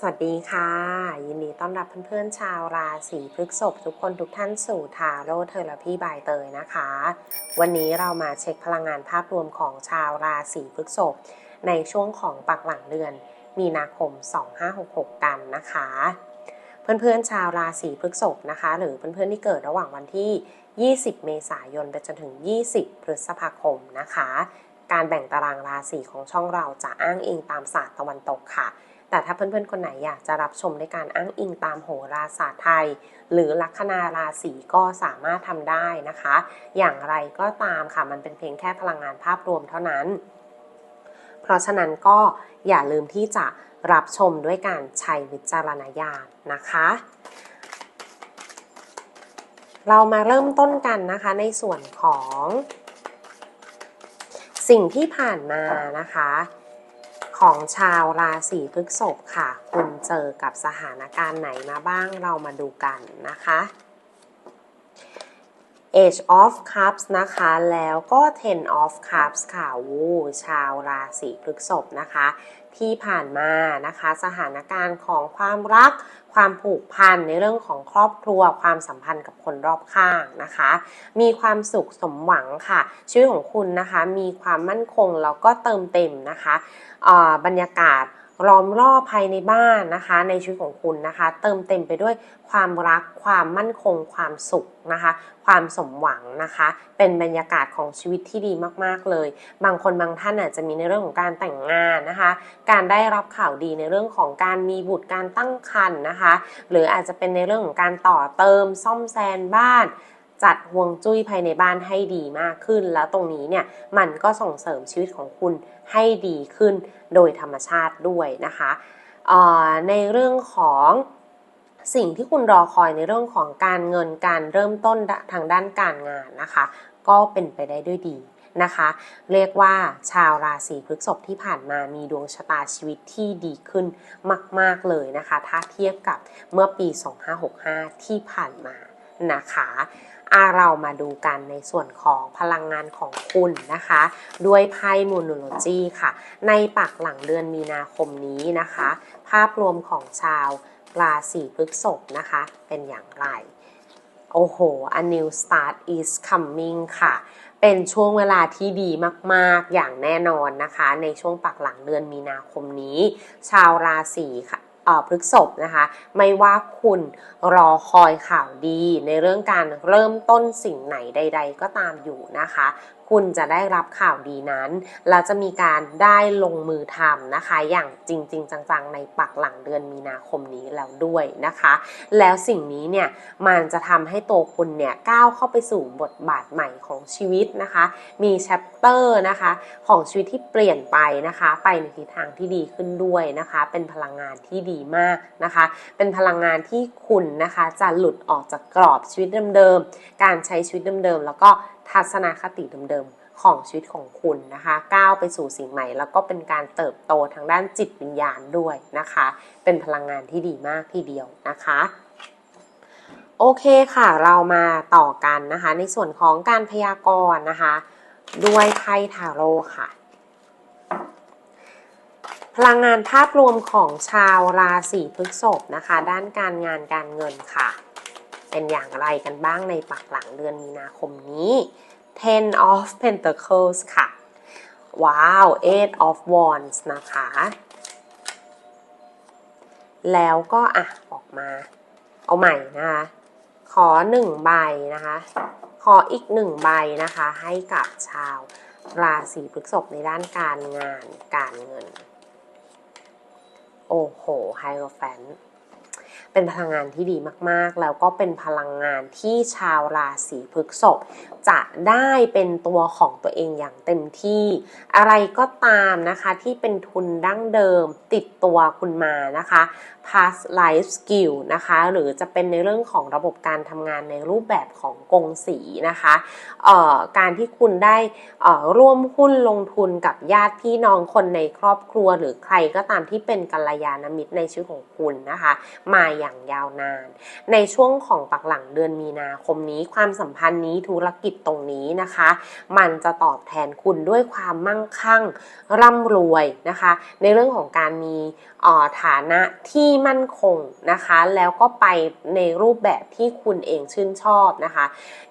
สวัสดีค่ะ ยินดีต้อนรับเพื่อนๆชาวราศีพฤษภทุกคนทุกท่านสู่ทาโร่เทอราพีบายเตยนะคะ วันนี้เรามาเช็คพลังงานภาพรวมของชาวราศีพฤษภในช่วงของปักหลังเดือน มีนาคม 2566 กันนะคะ เพื่อนๆชาวราศีพฤษภนะคะ หรือเพื่อนๆที่เกิดระหว่างวันที่ 20 เมษายนไปจนถึง 20 พฤษภาคมนะคะ การแบ่งตารางราศีของช่องเราจะอ้างอิงตามศาสตร์ตะวันตกค่ะ แต่ถ้าเพื่อนๆ คนไหนอยากจะรับชมในการอ้างอิงตามโหราศาสตร์ไทย หรือลัคนาราศีก็สามารถทำได้นะคะ อย่างไรก็ตามค่ะมันเป็นเพียงแค่พลังงานภาพรวมเท่านั้น เพราะฉะนั้นก็อย่าลืมที่จะรับชมด้วยการใช้วิจารณญาณนะคะ เรามาเริ่มต้นกันนะคะในส่วนของสิ่งที่ผ่านมานะคะ ของชาวราศีพฤษภค่ะ คุณเจอกับสถานการณ์ไหนมาบ้างเรามาดูกันนะคะ Age of Cups นะคะ แล้วก็ Ten of Cups ค่ะวูชาวราศีพฤษภนะคะ ที่ผ่านมานะคะ สถานการณ์ของความรัก ความผูกพันในเรื่องของครอบครัว ความสัมพันธ์กับคนรอบข้างนะคะ มีความสุขสมหวังค่ะ ชีวิตของคุณนะคะ มีความมั่นคงแล้วก็เติมเต็มนะคะอ่าบรรยากาศ ล้อมรอบภายในบ้านนะคะ ในชีวิตของคุณนะคะ เติมเต็มไปด้วยความรักความมั่นคงความสุขนะคะ ความสมหวังนะคะ เป็นบรรยากาศของชีวิตที่ดีมากๆเลย บางคนบางท่านอาจจะมีในเรื่องของการแต่งงานนะคะ การได้รับข่าวดีในเรื่องของการมีบุตรการตั้งครรภ์นะคะ หรืออาจจะเป็นในเรื่องของการต่อเติมซ่อมแซมบ้านจัดห่วงจุ้ยภายในบ้านให้ดีมากขึ้น แล้วตรงนี้เนี่ยมันก็ส่งเสริมชีวิตของคุณ ให้ดีขึ้นโดยธรรมชาติด้วยนะคะในเรื่องของสิ่งที่คุณรอคอยในเรื่องของการเงินการเริ่มต้นทางด้านการงานนะคะ ก็เป็นไปได้ด้วยดีนะคะ เรียกว่าชาวราศีพฤษภที่ผ่านมามีดวงชะตาชีวิตที่ดีขึ้นมาก ๆ เลยนะคะ ถ้าเทียบกับเมื่อปี 2565 ที่ผ่านมานะคะ อาเรามาดูกันในส่วนของพลังงานของคุณนะคะ ด้วยไพ่มูนโลจีค่ะ ในปักหลังเดือนมีนาคมนี้นะคะ ภาพรวมของชาวราศีพฤษภนะคะ เป็นอย่างไร โอ้โห a new start is coming ค่ะเป็นช่วงเวลาที่ดีมากๆอย่างแน่นอนนะคะ ในช่วงปักหลังเดือนมีนาคมนี้ ชาวราศีค่ะ พฤกษภนะคะ ไม่ว่าคุณรอคอยข่าวดีในเรื่องการเริ่มต้นสิ่งไหนใด ๆ ก็ตามอยู่นะคะ คุณจะได้รับข่าวดีนั้น แล้วจะมีการได้ลงมือทำนะคะ อย่างจริงๆจังๆ ในปักหลังเดือนมีนาคมนี้แล้วด้วยนะคะ แล้วสิ่งนี้เนี่ยมันจะทำให้ตัวคุณเนี่ยก้าวเข้าไปสู่บทบาทใหม่ของชีวิตนะคะ มีแชปเตอร์นะคะของชีวิตที่เปลี่ยนไปนะคะ ไปในทิศทางที่ดีขึ้นด้วยนะคะ เป็นพลังงานที่ดีมากนะคะ เป็นพลังงานที่คุณนะคะจะหลุดออกจากกรอบชีวิตเดิมๆ การใช้ชีวิตเดิมๆ แล้วก็ ทัศนคติเดิมๆของชีวิตของคุณนะคะ ก้าวไปสู่สิ่งใหม่ แล้วก็เป็นการเติบโตทางด้านจิตวิญญาณด้วยนะคะ เป็นพลังงานที่ดีมากทีเดียวนะคะโอเคค่ะเรามาต่อกันนะคะ ในส่วนของการพยากรณ์นะคะ ด้วยไพ่ทาโร่ค่ะ พลังงานภาพรวมของชาวราศีพฤษภนะคะ ด้านการงานการเงินค่ะ เป็นอย่างไรกันบ้างในปักหลังเดือนมีนาคมนี้ Ten of Pentacles ค่ะ ว้าว Eight of Wands นะคะ แล้วก็อะออกมา เอาใหม่นะคะ ขอหนึ่งใบนะคะ ขออีกหนึ่งใบนะคะ ให้กับชาวราศีพฤษภในด้านการงานการเงิน โอ้โหไฮโรแฟน เป็นพลังงานที่ดีมากๆ แล้วก็เป็นพลังงานที่ชาวราศีพฤกษภจะได้เป็นตัวของตัวเองอย่างเต็มที่ อะไรก็ตามนะคะที่เป็นทุนดั้งเดิมติดตัวคุณมานะคะ past life skill นะคะหรือจะเป็นในเรื่องของระบบการทำงานในรูปแบบของกงสีนะคะการที่คุณได้ร่วมหุ้นลงทุนกับญาติพี่น้องคนในครอบครัว หรือใครก็ตามที่เป็นกัลยาณมิตรในชีวิตของคุณนะคะ มายอย่างยาวนาน ในช่วงของปักหลังเดือนมีนาคมนี้ความสัมพันธ์นี้ธุรกิจตรงนี้นะคะ มันจะตอบแทนคุณด้วยความมั่งคั่ง ร่ำรวยนะคะ ในเรื่องของการมีฐานะที่มั่นคงนะคะ แล้วก็ไปในรูปแบบที่คุณเองชื่นชอบนะคะ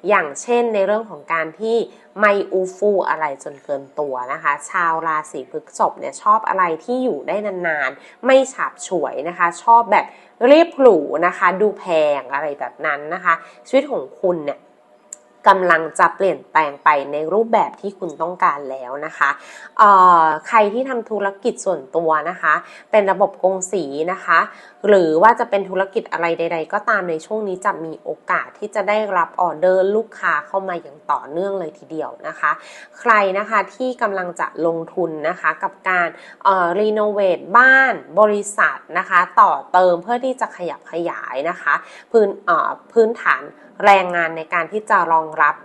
อย่างเช่นในเรื่องของการที่ไม่อูฟูอะไรจนเกินตัวนะคะ ชาวราศีพฤษภเนี่ยชอบอะไรที่อยู่ได้นานๆ ไม่ฉาบฉวยนะคะ ชอบแบบรียบหรูนะคะ ดูแพงอะไรแบบนั้นนะคะ ชีวิตของคุณเนี่ยกำลังจะเปลี่ยนแปลงไปในรูปแบบที่คุณต้องการแล้วนะคะใครที่ทำธุรกิจส่วนตัวนะคะ เป็นระบบกงสีนะคะ หรือว่าจะเป็นธุรกิจอะไรใด ๆ ก็ตามในช่วงนี้จะมีโอกาสที่จะได้รับออเดอร์ลูกค้าเข้ามาอย่างต่อเนื่องเลยทีเดียวนะคะ ใครนะคะที่กำลังจะลงทุนนะคะกับการรีโนเวทบ้านบริษัทนะคะต่อเติมเพื่อที่จะขยับขยายนะคะ พื้นพื้นฐานแรงงานในการที่จะรองรับ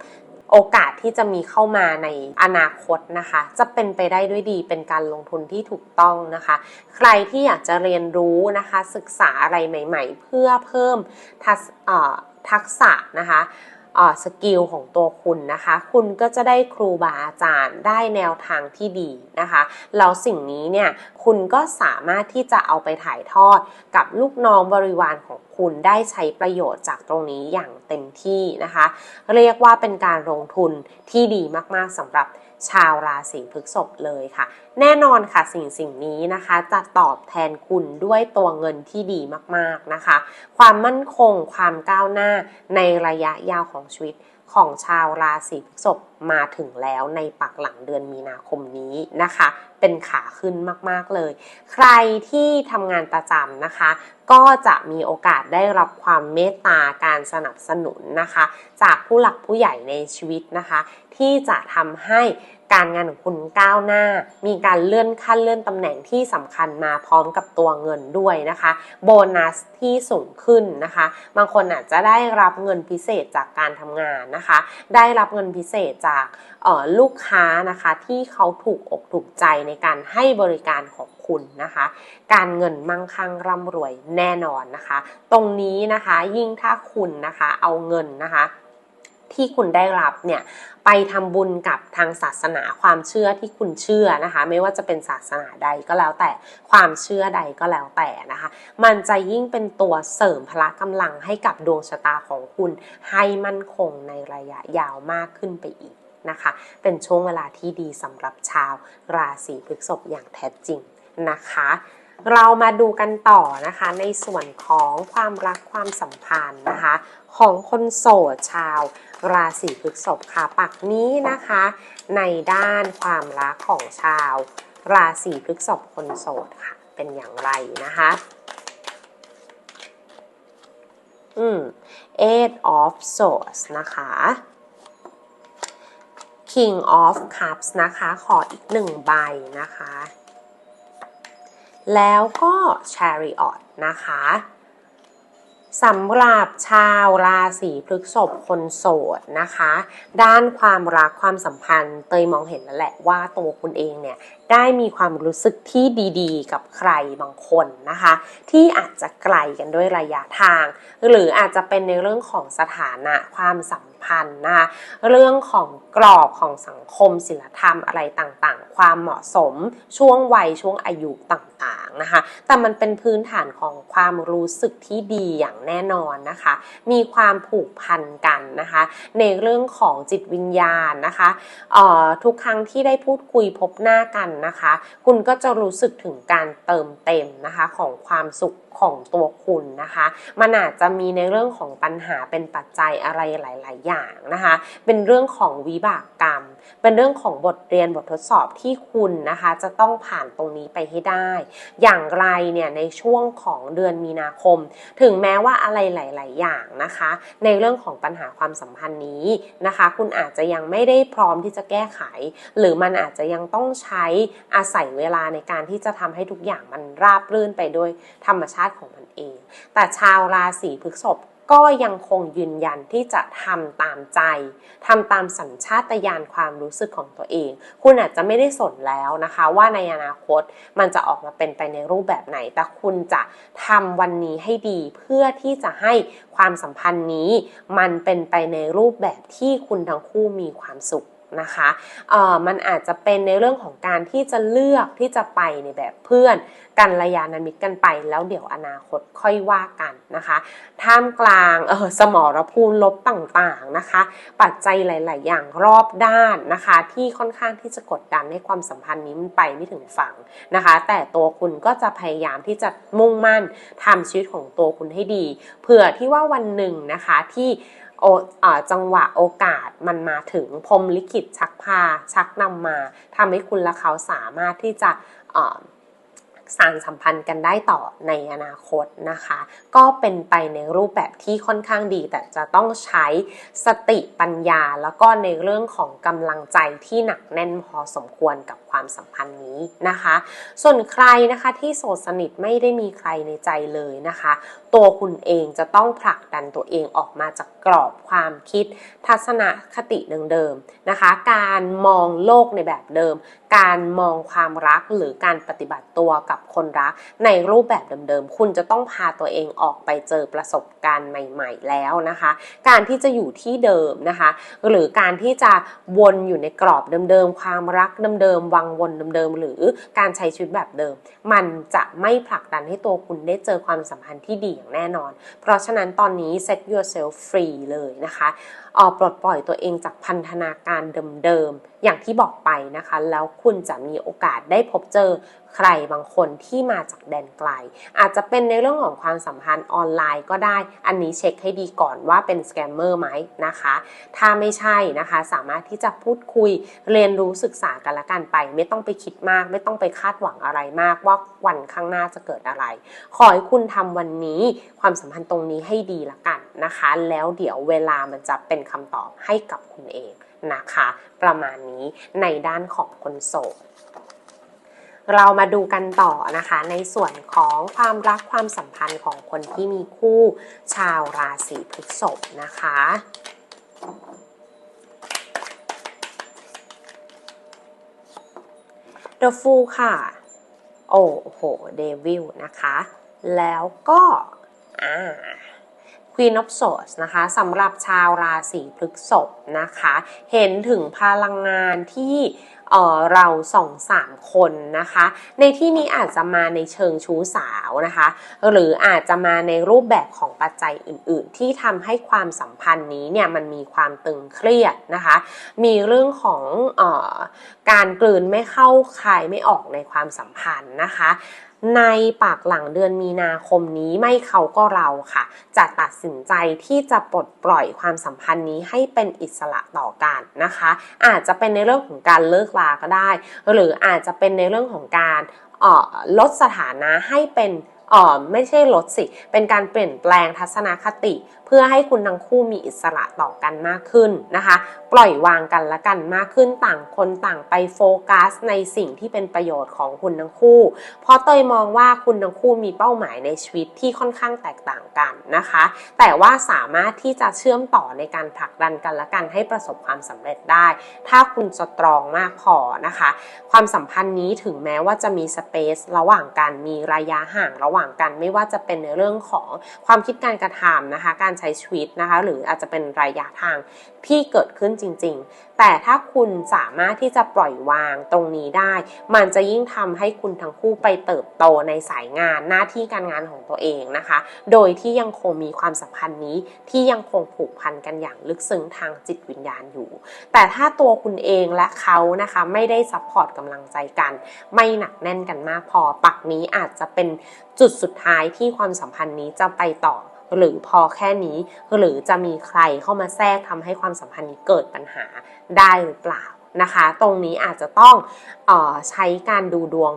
โอกาสที่จะมีเข้ามาในอนาคตนะคะ จะเป็นไปได้ด้วยดีเป็นการลงทุนที่ถูกต้องนะคะ ใครที่อยากจะเรียนรู้นะคะ ศึกษาอะไรใหม่ ๆ เพื่อเพิ่มทักษะนะคะ สกิลของตัวคุณนะคะ คุณก็จะได้ครูบาอาจารย์ได้แนวทางที่ดีนะคะแล้วสิ่งนี้เนี่ยคุณก็สามารถที่จะเอาไปถ่ายทอดกับลูกน้องบริวารของคุณได้ใช้ประโยชน์จากตรงนี้อย่างเต็มที่นะคะ เรียกว่าเป็นการลงทุนที่ดีมากๆสำหรับ ชาวราศีพฤษภเลยค่ะ แน่นอนค่ะสิ่งสิ่งนี้นะคะ จะตอบแทนคุณด้วยตัวเงินที่ดีมากๆนะคะ ความมั่นคงความก้าวหน้าในระยะยาวของชีวิต ของชาวราศีพฤษภมาถึงแล้วในปักหลังเดือนมีนาคมนี้นะคะ เป็นขาขึ้นมากๆเลย ใครที่ทำงานประจำนะคะ ก็จะมีโอกาสได้รับความเมตตาการสนับสนุนนะคะ จากผู้หลักผู้ใหญ่ในชีวิตนะคะ ที่จะทำให้ การงานของคุณก้าวหน้า มีการเลื่อนขั้นเลื่อนตำแหน่งที่สำคัญมาพร้อมกับตัวเงินด้วยนะคะ โบนัสที่สูงขึ้นนะคะ บางคนอาจจะได้รับเงินพิเศษจากการทำงานนะคะ ได้รับเงินพิเศษจากลูกค้านะคะที่เขาถูกอกถูกใจในการให้บริการของคุณนะคะ การเงินมั่งคั่งร่ำรวยแน่นอนนะคะ ตรงนี้นะคะยิ่งถ้าคุณนะคะเอาเงินนะคะ ที่คุณได้รับเนี่ยไปทำบุญกับทางศาสนาความเชื่อที่คุณเชื่อนะคะ ไม่ว่าจะเป็นศาสนาใดก็แล้วแต่ความเชื่อใดก็แล้วแต่นะคะ มันจะยิ่งเป็นตัวเสริมพละกำลังให้กับดวงชะตาของคุณให้มั่นคงในระยะยาวมากขึ้นไปอีกนะคะ เป็นช่วงเวลาที่ดีสำหรับชาวราศีพฤษภอย่างแท้จริงนะคะเรามาดูกันต่อนะคะในส่วนของความรักความสัมพันธ์นะคะ ของคนโสดชาว ราศีพฤษภค่ะปักนี้นะคะ ในด้านความรักของชาว ราศีพฤษภคนโสดค่ะ เป็นอย่างไรนะคะ อืม eight of swords นะคะ king of cups นะคะ ขออีกหนึ่งใบนะคะ แล้วก็ chariot นะคะ สำหรับชาวราศีพฤษภคนโสดนะคะ ด้านความรักความสัมพันธ์ เตยมองเห็นแล้วแหละว่าตัวคุณเองเนี่ยได้มีความรู้สึกที่ดีๆ กับใครบางคนนะคะ ที่อาจจะไกลกันด้วยระยะทาง หรืออาจจะเป็นในเรื่องของสถานะความสัม พันธ์นะคะเรื่องของกรอบของสังคมศิลธรรมอะไรต่างๆ ความเหมาะสมช่วงวัยช่วงอายุต่างๆนะคะแต่มันเป็นพื้นฐานของความรู้สึกที่ดีอย่างแน่นอนนะคะ มีความผูกพันกันนะคะ ในเรื่องของจิตวิญญาณนะคะทุกครั้งที่ได้พูดคุยพบหน้ากันนะคะ คุณก็จะรู้สึกถึงการเติมเต็มนะคะของความสุขของตัวคุณนะคะ มันอาจจะมีในเรื่องของปัญหาเป็นปัจจัยอะไรหลาย ๆ อย่างนะคะ เป็นเรื่องของวิบากกรรม เป็นเรื่องของบทเรียนบททดสอบที่คุณนะคะจะต้องผ่านตรงนี้ไปให้ได้ อย่างไรเนี่ยในช่วงของเดือนมีนาคม ถึงแม้ว่าอะไรหลาย ๆ อย่างนะคะ ในเรื่องของปัญหาความสัมพันธ์นี้นะคะ คุณอาจจะยังไม่ได้พร้อมที่จะแก้ไข หรือมันอาจจะยังต้องใช้อาศัยเวลาในการที่จะทำให้ทุกอย่างมันราบรื่นไปด้วยธรรมชาติติของมันเอง แต่ชาวราศีพฤษภ ก็ยังคงยืนยันที่จะทำตามใจทำตามสัญชาตญาณความรู้สึกของตัวเอง คุณอาจจะไม่ได้สนแล้วนะคะ ว่าในอนาคตมันจะออกมาเป็นไปในรูปแบบไหน แต่คุณจะทำวันนี้ให้ดีเพื่อที่จะให้ความสัมพันธ์นี้ มันเป็นไปในรูปแบบที่คุณทั้งคู่มีความสุข นะคะเอ่อมันอาจจะเป็นในเรื่องของการที่จะเลือกที่จะไปในแบบเพื่อน กันระยานามิตกันไป แล้วเดี๋ยวอนาคตค่อยว่ากันนะคะท่ามกลางเออสมรภูมิลบต่างๆนะคะ ปัจจัยหลาย ๆ อย่างรอบด้านนะคะ ที่ค่อนข้างที่จะกดดันให้ความสัมพันธ์นี้มันไปไม่ถึงฝั่งนะคะ แต่ตัวคุณก็จะพยายามที่จะมุ่งมั่นทำชีวิตของตัวคุณให้ดี เผื่อที่ว่าวันหนึ่งนะคะที่ โออจังหวะโอกาสมันมาถึงพรมลิขิตชักพาชักนำมาทำให้คุณและเขาสามารถที่จะ สานสัมพันธ์กันได้ต่อในอนาคตนะคะ ก็เป็นไปในรูปแบบที่ค่อนข้างดี แต่จะต้องใช้สติปัญญา แล้วก็ในเรื่องของกำลังใจที่หนักแน่นพอสมควรกับความสัมพันธ์นี้นะคะ ส่วนใครนะคะที่โสดสนิทไม่ได้มีใครในใจเลยนะคะ ตัวคุณเองจะต้องผลักดันตัวเองออกมาจากกรอบความคิด ทัศนคติเดิมๆนะคะ การมองโลกในแบบเดิม การมองความรักหรือการปฏิบัติตัวกับคนรัก ในรูปแบบเดิมๆ คุณจะต้องพาตัวเองออกไปเจอประสบการณ์ใหม่ ๆ แล้วนะคะ การที่จะอยู่ที่เดิมนะคะ หรือการที่จะวนอยู่ในกรอบเดิมๆ ความรักเดิมๆ วังวนเดิมๆ หรือการใช้ชีวิตแบบเดิม มันจะไม่ผลักดันให้ตัวคุณได้เจอความสัมพันธ์ที่ดีอย่างแน่นอน เพราะฉะนั้นตอนนี้ set yourself free เลยนะคะออกปลดปล่อยตัวเองจากพันธนาการเดิมๆ อย่างที่บอกไปนะคะ แล้วคุณจะมีโอกาสได้พบเจอใครบางคนที่มาจากแดนไกล อาจจะเป็นในเรื่องของความสัมพันธ์ออนไลน์ก็ได้ อันนี้เช็คให้ดีก่อนว่าเป็นสแกมเมอร์ไหมนะคะ ถ้าไม่ใช่นะคะ สามารถที่จะพูดคุยเรียนรู้ศึกษากันละกันไป ไม่ต้องไปคิดมาก ไม่ต้องไปคาดหวังอะไรมากว่าวันข้างหน้าจะเกิดอะไร ขอให้คุณทำวันนี้ความสัมพันธ์ตรงนี้ให้ดีละกันนะคะ แล้วเดี๋ยวเวลามันจะเป็นคำตอบให้กับคุณเองนะคะ ประมาณนี้ในด้านของคนโสดเรามาดูกันต่อนะคะ ในส่วนของความรักความสัมพันธ์ของคนที่มีคู่ชาวราศีพฤษภนะคะ The Fool ค่ะ โอ้โห เดวิลนะคะ แล้วก็ อ่า Queen of Swords นะคะสำหรับชาวราศีพฤษภนะคะ เห็นถึงพลังงานที่เออเราสองสามคนนะคะ ในที่นี้อาจจะมาในเชิงชู้สาวนะคะ หรืออาจจะมาในรูปแบบของปัจจัยอื่น ๆ ที่ทำให้ความสัมพันธ์นี้เนี่ยมันมีความตึงเครียดนะคะ มีเรื่องของออการกลืนไม่เข้าคายไม่ออกในความสัมพันธ์นะคะ ในปากหลังเดือนมีนาคมนี้ไม่เขาก็เราค่ะ จะตัดสินใจที่จะปลดปล่อยความสัมพันธ์นี้ให้เป็นอิสระต่อกันนะคะ อาจจะเป็นในเรื่องของการเลิกลาก็ได้ หรืออาจจะเป็นในเรื่องของการออลดสถานะให้เป็นออไม่ใช่ลดสิ เป็นการเปลี่ยนแปลงทัศนคติ พื่อให้คุณทั้งคู่มีอิสระต่อกันมากขึ้นนะคะ ปล่อยวางกันละกันมากขึ้นต่างคนต่างไปโฟกัสในสิ่งที่เป็นประโยชน์ของคุณทั้งคู่ เพราะเตยมองว่าคุณทั้งคู่มีเป้าหมายในชีวิตที่ค่อนข้างแตกต่างกันนะคะ แต่ว่าสามารถที่จะเชื่อมต่อในการผลักดันกันและกันให้ประสบความสำเร็จได้ ถ้าคุณสตรองมากพอนะคะ ความสัมพันธ์นี้ถึงแม้ว่าจะมีสเปซระหว่างกันมีระยะห่างระหว่างกัน ไม่ว่าจะเป็นในเรื่องของความคิดการกระทำนะคะ การใช้ชีวิตนะคะ หรืออาจจะเป็นระยะทางที่เกิดขึ้นจริง ๆ แต่ถ้าคุณสามารถที่จะปล่อยวางตรงนี้ได้ มันจะยิ่งทำให้คุณทั้งคู่ไปเติบโตในสายงานหน้าที่การงานของตัวเองนะคะ โดยที่ยังคงมีความสัมพันธ์นี้ที่ยังคงผูกพันกันอย่างลึกซึ้งทางจิตวิญญาณอยู่ แต่ถ้าตัวคุณเองและเขานะคะไม่ได้ซัพพอร์ตกำลังใจกัน ไม่หนักแน่นกันมากพอปักนี้อาจจะเป็นจุดสุดท้ายที่ความสัมพันธ์นี้จะไปต่อ หรือพอแค่นี้ หรือจะมีใครเข้ามาแทรกทำให้ความสัมพันธ์นี้เกิดปัญหาได้หรือเปล่านะคะ ตรงนี้อาจจะต้องออใช้การดูดวง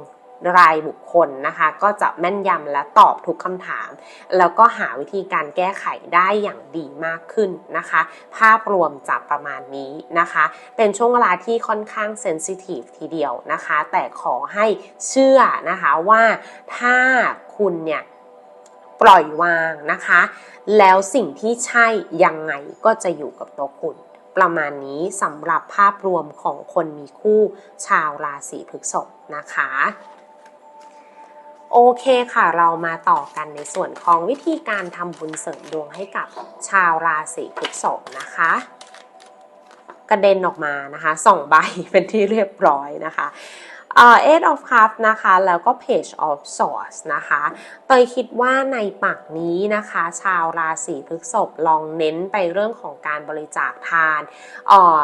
รายบุคคลนะคะ ก็จะแม่นยำและตอบทุกคำถาม แล้วก็หาวิธีการแก้ไขได้อย่างดีมากขึ้นนะคะ ภาพรวมจะประมาณนี้นะคะ เป็นช่วงเวลาที่ค่อนข้างเซนซิทีฟทีเดียวนะคะ แต่ขอให้เชื่อนะคะว่าถ้าคุณเนี่ย ปล่อยวางนะคะ แล้วสิ่งที่ใช่ยังไงก็จะอยู่กับตัวคุณ ประมาณนี้สำหรับภาพรวมของคนมีคู่ชาวราศีพฤษภนะคะโอเคค่ะ เรามาต่อกันในส่วนของวิธีการทำบุญเสริมดวงให้กับชาวราศีพฤษภนะคะ กระเด็นออกมานะคะสองใบเป็นที่เรียบร้อยนะคะ เอ่อ eight of Cup นะคะ แล้วก็ page of swords นะคะเตยคิดว่าในปักนี้นะคะ ชาวราศีพฤษภลองเน้นไปเรื่องของการบริจาคทานเอ่อ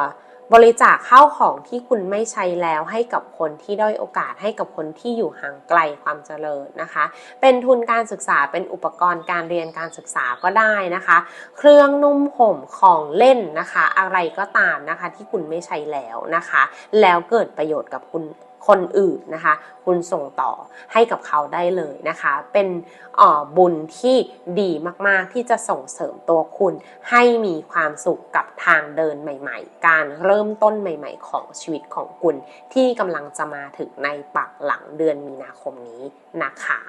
บริจาคข้าวของที่คุณไม่ใช้แล้วให้กับคนที่ด้อยโอกาสให้กับคนที่อยู่ห่างไกลความเจริญนะคะ เป็นทุนการศึกษาเป็นอุปกรณ์การเรียนการศึกษาก็ได้นะคะ เครื่องนุ่มห่มของเล่นนะคะ อะไรก็ตามนะคะที่คุณไม่ใช้แล้วนะคะ แล้วเกิดประโยชน์กับคุณ คนอื่นนะคะ คุณส่งต่อให้กับเขาได้เลยนะคะ เป็นออบุญที่ดีมากๆที่จะส่งเสริมตัวคุณให้มีความสุขกับทางเดินใหม่ ๆ การเริ่มต้นใหม่ ๆ ของชีวิตของคุณ ที่กำลังจะมาถึงในปักหลังเดือนมีนาคมนี้นะคะ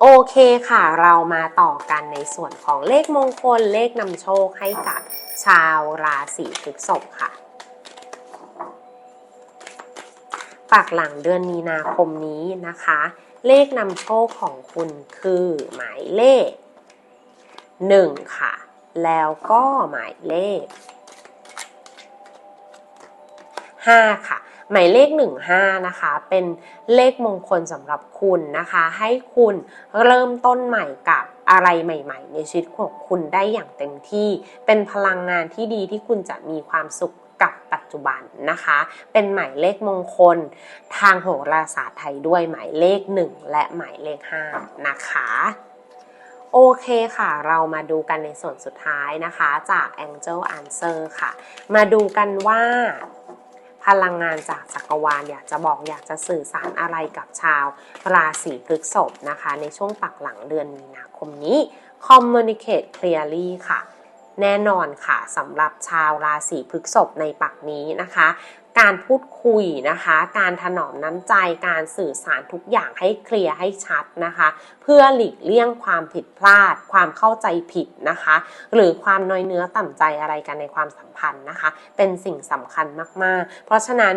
โอเคค่ะ เรามาต่อกันในส่วนของเลขมงคลเลขนำโชคให้กับชาวราศีพฤษภค่ะ ปักหลังเดือนมีนาคมนี้นะคะ เลขนำโชคของคุณคือหมายเลข 1 ค่ะ แล้วก็หมายเลข 5 ค่ะ หมายเลข 15 นะคะ เป็นเลขมงคลสำหรับคุณนะคะ ให้คุณเริ่มต้นใหม่กับอะไรใหม่ ๆ ในชีวิตของคุณได้อย่างเต็มที่ เป็นพลังงานที่ดีที่คุณจะมีความสุขกับปัจ จุบันนะคะ เป็นหมายเลขมงคล ทางโหราศาสตร์ไทยด้วยหมายเลข 1 และหมายเลข 5 นะคะโอเคค่ะ เรามาดูกันในส่วนสุดท้ายนะคะ จาก Angel Answer ค่ะ มาดูกันว่า พลังงานจากจักรวาลอยากจะบอกอยากจะสื่อสารอะไรกับชาว ราศีพฤษภนะคะ ในช่วงปักหลังเดือนมีนาคมนี้ Communicate clearly ค่ะ แน่นอนค่ะสำหรับชาวราศีพฤกษภในปักนี้นะคะ การพูดคุยนะคะ การถนอมน้ำใจ การสื่อสารทุกอย่างให้เคลียร์ให้ชัดนะคะ เพื่อหลีกเลี่ยงความผิดพลาด ความเข้าใจผิดนะคะ หรือความน้อยเนื้อต่ำใจอะไรกันในความสัมพันธ์นะคะ เป็นสิ่งสำคัญมาก ๆ เพราะฉะนั้น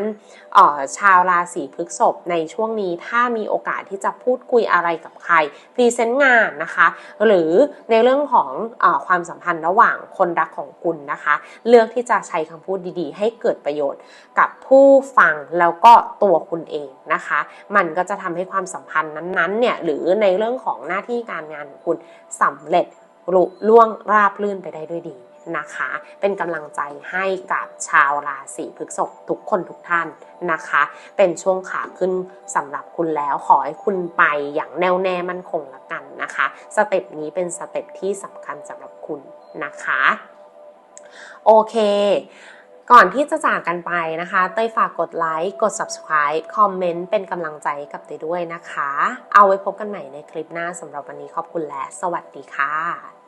ออชาวราศีพฤษภในช่วงนี้ถ้ามีโอกาสที่จะพูดคุยอะไรกับใครพรีเซนต์งานนะคะ หรือในเรื่องของออความสัมพันธ์ระหว่างคนรักของคุณนะคะ เลือกที่จะใช้คำพูดดีๆ ให้เกิดประโยชน์กับผู้ฟังแล้วก็ตัวคุณเองนะคะ มันก็จะทำให้ความสัมพันธ์นั้นๆเนี่ยหรือในเรื่องของหน้าที่การงานของคุณสำเร็จรุล่วงราบลื่นไปได้ด้วยดีนะคะ เป็นกำลังใจให้กับชาวราศีพฤษภทุกคนทุกท่านนะคะ เป็นช่วงขาขึ้นสำหรับคุณแล้วขอให้คุณไปอย่างแน่วแน่มั่นคงละกันนะคะ สเต็ปนี้เป็นสเต็ปที่สำคัญสำหรับคุณนะคะ โอเค ก่อนที่จะจากกันไปนะคะ เตยฝากกดไลค์ กด subscribe คอมเมนต์เป็นกำลังใจกับเตยด้วยนะคะ เอาไว้พบกันใหม่ในคลิปหน้าสำหรับวันนี้ขอบคุณและ สวัสดีค่ะ